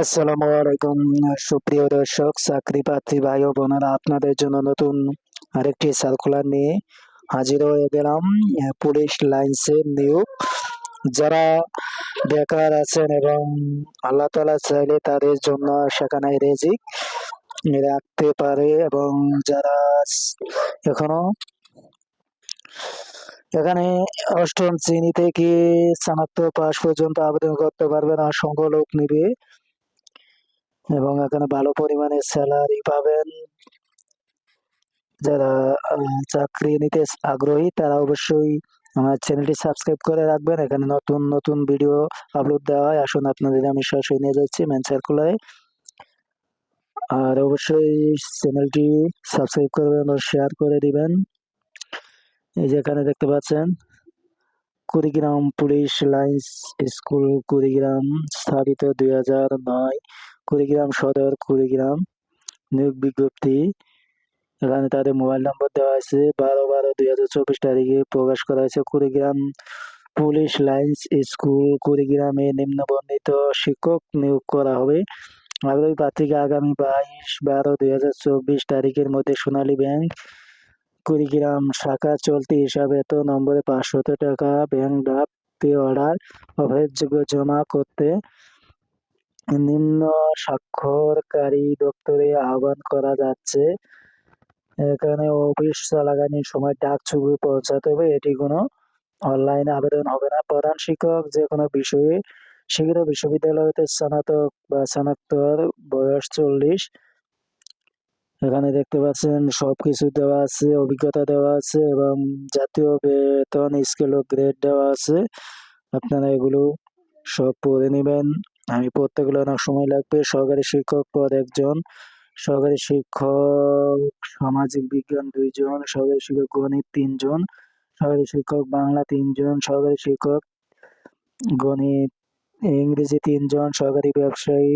আসসালামু আলাইকুম, সুপ্রিয় দর্শক, চাকরি প্রার্থী ভাই ও বোনেরা, আপনাদের জন্য নতুন আরেকটি সার্কুলার নিয়ে হাজির হয়ে গেলাম পুলিশ লাইন্সের নিয়োগ যারা বেকার আছেন এবং আল্লাহ তালা চাইলে তাদের জন্য সেখানে রেজিক রাখতে পারে এবং যারা এখনও এখানে অষ্টম শ্রেণি থেকে স্নাতক পাস পর্যন্ত আবেদন করতে পারবেন অসংখ্য লোক নিবে। এবং এখানে ভালো পরিমাণে স্যালারি পাবেন। যারা চাকরি নিতে আগ্রহী, তারা অবশ্যই আমার চ্যানেলটি সাবস্ক্রাইব করে রাখবেন। এখানে নতুন নতুন ভিডিও আপলোড দেওয়া হয়। আসুন আপনাদের, আমি সরাসরি নিয়ে যাচ্ছি ম্যান সার্কুলারে আর অবশ্যই চ্যানেলটি সাবস্ক্রাইব করবেন ও শেয়ার করে দিবেন। এই যে এখানে দেখতে পাচ্ছেন, Kurigram police lines school Kurigram স্থাপিত দুই হাজার নয়। কুড়িগ্রাম সদর কুড়িগ্রাম। নিয়োগ বিজ্ঞপ্তি, এখানে তাদের মোবাইল নম্বর দেওয়া আছে, বারো বারো দুই হাজার চব্বিশ তারিখে প্রকাশ করা হয়েছে। কুড়িগ্রাম পুলিশ লাইন্স স্কুল, কুড়িগ্রামে নিম্নবর্ণিত শিক্ষক নিয়োগ করা হবে। আগ্রহী প্রার্থীকে আগামী বাইশ বারো দুই হাজার চব্বিশ তারিখের মধ্যে সোনালী ব্যাংক, কুড়িগ্রাম শাখা চলতি হিসাবে এত নম্বরে পাঁচশত টাকা ব্যাংক ড্রাফট অর্ডার অফারের জমা করতে নিম্ন স্বাক্ষরকারী দপ্তরে আহ্বান করা যাচ্ছে। এখানে অফিস চলাকালীন সময় ডাক ছবি পৌঁছাতে হবে। এটি কোনো অনলাইনে আবেদন হবে না। প্রধান শিক্ষক যে কোনো বিষয়ে শিক্ষিত বিশ্ববিদ্যালয় হতে স্নাতক বা স্নাতক বয়স চল্লিশ। এখানে দেখতে পাচ্ছেন সবকিছু দেওয়া আছে, অভিজ্ঞতা দেওয়া আছে এবং জাতীয় বেতন, স্কেল, ও গ্রেড দেওয়া আছে। আপনারা এগুলো সব পড়ে নেবেন। আমি পড়তে গেলে অনেক সময় লাগবে। সহকারী শিক্ষক পদ একজন, সহকারী শিক্ষক সামাজিক বিজ্ঞান দুইজন, সহকারী শিক্ষক গণিত তিনজন, সহকারী শিক্ষক বাংলা তিনজন, সহকারী শিক্ষক গণিত ইংরেজি তিনজন, সহকারী ব্যবসায়ী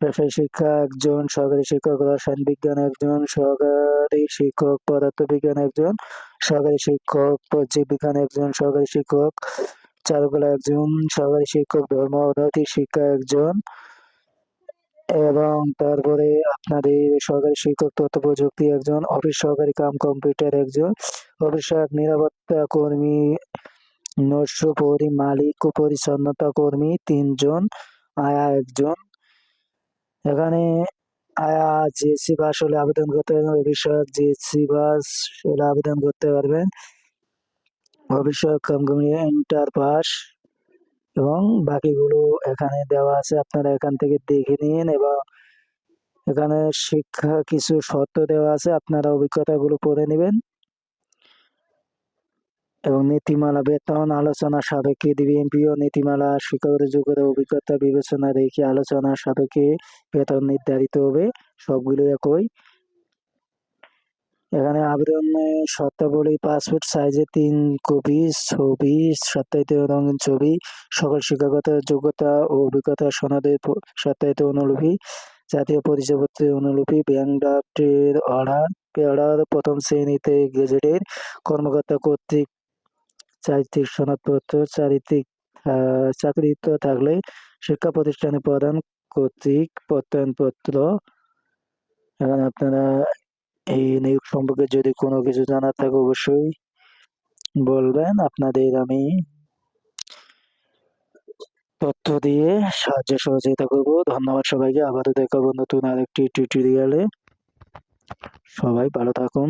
ব্যবসায়ী শিক্ষা একজন, সহকারী শিক্ষক রসায়ন বিজ্ঞান একজন, সহকারী শিক্ষক পদার্থবিজ্ঞান একজন, সহকারী শিক্ষক জীববিজ্ঞান একজন, সহকারী শিক্ষক চারুকলা একজন সহকারী শিক্ষক ধর্ম অনৈতিক শিক্ষা একজন এবং তারপরে আপনাদের সহকারী শিক্ষক তথ্য প্রযুক্তি একজন, অফিস সহকারী, কাম কম্পিউটার একজন, অফিস নিরাপত্তা কর্মী, নৈশ পরি, মালিক ও পরিচ্ছন্নতা কর্মী তিনজন, আয়া একজন। এখানে আয়া জেসি বাস হলে আবেদন করতে পারবেন, অফিস সহায়ক জেসি বাস হলে আবেদন করতে পারবেন। সহায়ক কোম্পানি ইন্টার পাস এবং বাকিগুলো এখানে দেওয়া আছে। আপনারা এখান থেকে দেখে নিন এবং এখানে শিক্ষা কিছু শর্ত দেওয়া আছে। আপনারা অভিজ্ঞতাগুলো পড়ে নেবেন। এবং নীতিমালা, বেতন, আলোচনা সাপেক্ষে ডিবিএমপি ও নীতিমালা শিক্ষকদের যোগ্যতা, অভিজ্ঞতা, বিবেচনা রেখে আলোচনা সাপেক্ষে বেতন নির্ধারিত হবে। সবগুলো একই। এখানে আবেদনে শর্তাবলী, পাসপোর্ট সাইজে তিন কপি, ছবি, সত্যায়িত রঙিন ছবি, সকল শিক্ষাগত যোগ্যতা ও অভিজ্ঞতা সনদের সত্যায়িত অনুলিপি, জাতীয় পরিচয়পত্রের অনুলিপি, ব্যাংক ড্রাফটের অর্ডার অর্ডার প্রথম শ্রেণীতে গেজেটের কর্মকর্তা কর্তৃক চারিত্রিক সনদপত্র, চারিত্রিক চাকরিত থাকলে শিক্ষা প্রতিষ্ঠানে প্রদান কর্তৃক প্রত্যয়নপত্র। এখানে আপনারা এই নিয়োগ সম্পর্কে যদি কোনো কিছু জানার থাকে অবশ্যই বলবেন। আপনাদের আমি তথ্য দিয়ে সাহায্য সহযোগিতা করব। ধন্যবাদ সবাইকে। আবারও দেখাবো নতুন আরেকটি টিউটোরিয়ালে সবাই ভালো থাকুন।